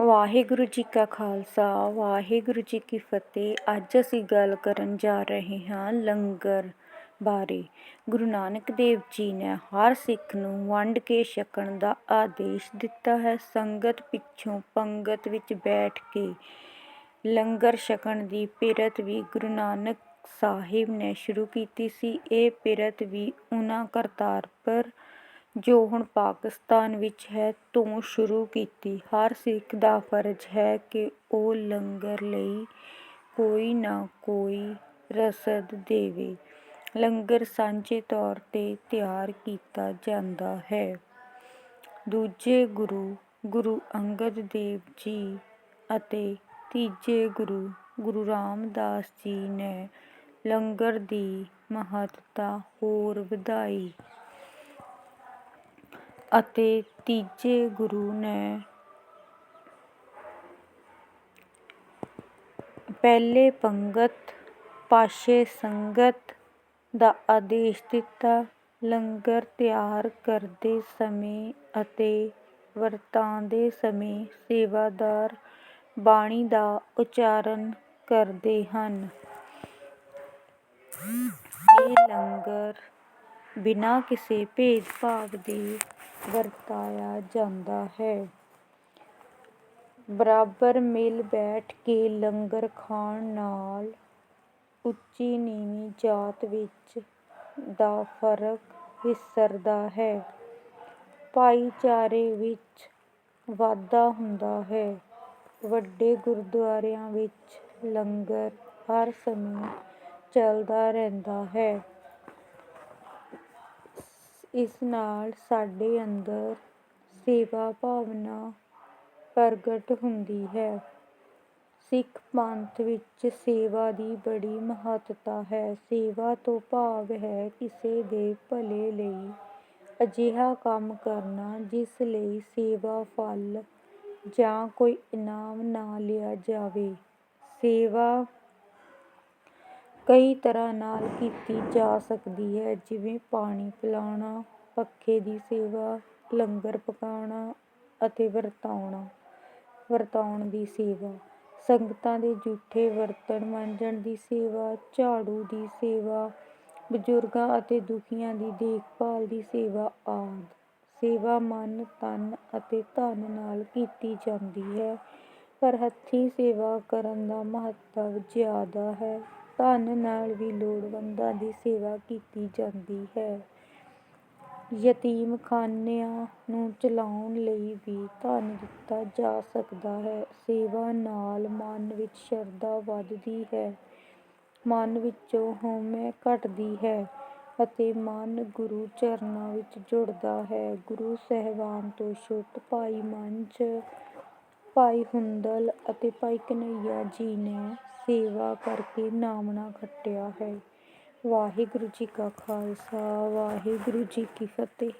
ਵਾਹਿਗੁਰੂ ਜੀ ਕਾ ਖਾਲਸਾ, ਵਾਹਿਗੁਰੂ ਜੀ ਕੀ ਫਤਿਹ। ਅੱਜ ਅਸੀਂ ਗੱਲ ਕਰਨ ਜਾ ਰਹੇ ਹਾਂ ਲੰਗਰ ਬਾਰੇ। ਗੁਰੂ ਨਾਨਕ ਦੇਵ ਜੀ ਨੇ ਹਰ ਸਿੱਖ ਨੂੰ ਵੰਡ ਕੇ ਛਕਣ ਦਾ ਆਦੇਸ਼ ਦਿੱਤਾ ਹੈ। ਸੰਗਤ ਪਿੱਛੋਂ ਪੰਗਤ ਵਿੱਚ ਬੈਠ ਕੇ ਲੰਗਰ ਛਕਣ ਦੀ ਪਿਰਤ ਵੀ ਗੁਰੂ ਨਾਨਕ ਸਾਹਿਬ ਨੇ ਸ਼ੁਰੂ ਕੀਤੀ ਸੀ। ਇਹ ਪਿਰਤ ਵੀ ਉਹਨਾਂ ਕਰਤਾਰਪੁਰ ਜੋ ਹੁਣ ਪਾਕਿਸਤਾਨ ਵਿੱਚ ਹੈ, ਤੋਂ ਸ਼ੁਰੂ ਕੀਤੀ। ਹਰ ਸਿੱਖ ਦਾ ਫਰਜ਼ ਹੈ ਕਿ ਉਹ ਲੰਗਰ ਲਈ ਕੋਈ ਨਾ ਕੋਈ ਰਸਦ ਦੇਵੇ। ਲੰਗਰ ਸਾਂਝੇ ਤੌਰ 'ਤੇ ਤਿਆਰ ਕੀਤਾ ਜਾਂਦਾ ਹੈ। ਦੂਜੇ ਗੁਰੂ ਗੁਰੂ ਅੰਗਦ ਦੇਵ ਜੀ ਅਤੇ ਤੀਜੇ ਗੁਰੂ ਗੁਰੂ ਰਾਮਦਾਸ ਜੀ ਨੇ ਲੰਗਰ ਦੀ ਮਹੱਤਤਾ ਹੋਰ ਵਧਾਈ। ਅਤੇ ਤੀਜੇ ਗੁਰੂ ਨੇ ਪਹਿਲੇ ਪੰਗਤ, ਪਾਸ਼ੇ ਸੰਗਤ ਦਾ ਆਦੇਸ਼ ਦਿੱਤਾ। ਲੰਗਰ ਤਿਆਰ ਕਰਦੇ ਸਮੇਂ ਅਤੇ ਵਰਤਾਂਦੇ ਸਮੇਂ ਸੇਵਾਦਾਰ ਬਾਣੀ ਦਾ ਉਚਾਰਨ ਕਰਦੇ ਹਨ। ਇਹ ਲੰਗਰ ਬਿਨਾਂ ਕਿਸੇ ਭੇਦਭਾਵ ਦੇ ਵਰਤਾਇਆ ਜਾਂਦਾ ਹੈ। ਬਰਾਬਰ ਮਿਲ ਬੈਠ ਕੇ ਲੰਗਰ ਖਾਣ ਨਾਲ ਉੱਚੀ ਨੀਵੀਂ ਜਾਤ ਵਿੱਚ ਦਾ ਫ਼ਰਕ ਵਿਸਰਦਾ ਹੈ। ਭਾਈਚਾਰੇ ਵਿੱਚ ਵਾਧਾ ਹੁੰਦਾ ਹੈ। ਵੱਡੇ ਗੁਰਦੁਆਰਿਆਂ ਵਿੱਚ ਲੰਗਰ ਹਰ ਸਮੇਂ ਚੱਲਦਾ ਰਹਿੰਦਾ ਹੈ। ਇਸ ਨਾਲ ਸਾਡੇ ਅੰਦਰ ਸੇਵਾ ਭਾਵਨਾ ਪ੍ਰਗਟ ਹੁੰਦੀ ਹੈ। ਸਿੱਖ ਪੰਥ ਵਿੱਚ ਸੇਵਾ ਦੀ ਬੜੀ ਮਹੱਤਤਾ ਹੈ। ਸੇਵਾ ਤੋਂ ਭਾਵ ਹੈ ਕਿਸੇ ਦੇ ਭਲੇ ਲਈ ਅਜਿਹਾ ਕੰਮ ਕਰਨਾ, ਜਿਸ ਲਈ ਸੇਵਾ ਫਲ ਜਾਂ ਕੋਈ ਇਨਾਮ ਨਾ ਲਿਆ ਜਾਵੇ। ਸੇਵਾ ਕਈ ਤਰ੍ਹਾਂ ਨਾਲ ਕੀਤੀ ਜਾ ਸਕਦੀ ਹੈ, ਜਿਵੇਂ ਪਾਣੀ ਪਿਲਾਉਣਾ, ਪੱਖੇ ਦੀ ਸੇਵਾ, ਲੰਗਰ ਪਕਾਉਣਾ ਅਤੇ ਵਰਤਾਉਣਾ, ਵਰਤਾਉਣ ਦੀ ਸੇਵਾ। ਸੰਗਤਾਂ ਦੇ ਜੂਠੇ ਬਰਤਨ ਮਾਂਜਣ ਦੀ ਸੇਵਾ, ਝਾੜੂ ਦੀ ਸੇਵਾ, ਬਜ਼ੁਰਗਾਂ ਅਤੇ ਦੁਖੀਆਂ ਦੀ ਦੇਖਭਾਲ ਦੀ ਸੇਵਾ ਆਦਿ। ਸੇਵਾ ਮਨ, ਤਨ ਅਤੇ ਧਨ ਨਾਲ ਕੀਤੀ ਜਾਂਦੀ ਹੈ, ਪਰ ਹੱਥੀਂ ਸੇਵਾ ਕਰਨ ਦਾ ਮਹੱਤਵ ਜ਼ਿਆਦਾ ਹੈ। ਧਨ ਨਾਲ ਵੀ ਲੋੜਵੰਦਾਂ ਦੀ ਸੇਵਾ ਕੀਤੀ ਜਾਂਦੀ ਹੈ। ਯਤੀਮਖਾਨਿਆਂ ਨੂੰ ਚਲਾਉਣ ਲਈ ਵੀ ਧਨ ਦਿੱਤਾ ਜਾ ਸਕਦਾ ਹੈ। ਸੇਵਾ ਨਾਲ ਮਨ ਵਿੱਚ ਸ਼ਰਧਾ ਵੱਧਦੀ ਹੈ। ਮਨ ਵਿੱਚੋਂ ਹਉਮੈ ਘਟਦੀ ਹੈ ਅਤੇ ਮਨ ਗੁਰੂ ਚਰਨਾਂ ਵਿੱਚ ਜੁੜਦਾ ਹੈ। ਗੁਰੂ ਸਾਹਿਬਾਨ ਤੋਂ ਛੁੱਟ ਭਾਈ ਮੰਝ ਭਾਈ ਹੁੰਦਲ ਅਤੇ ਭਾਈ ਕਨ੍ਹੱਈਆ ਜੀ ਨੇ ਸੇਵਾ ਕਰਕੇ ਨਾਮਣਾ ਖੱਟਿਆ ਹੈ। ਵਾਹਿਗੁਰੂ ਜੀ ਕਾ ਖਾਲਸਾ, ਵਾਹਿਗੁਰੂ ਜੀ ਕੀ ਫਤਿਹ।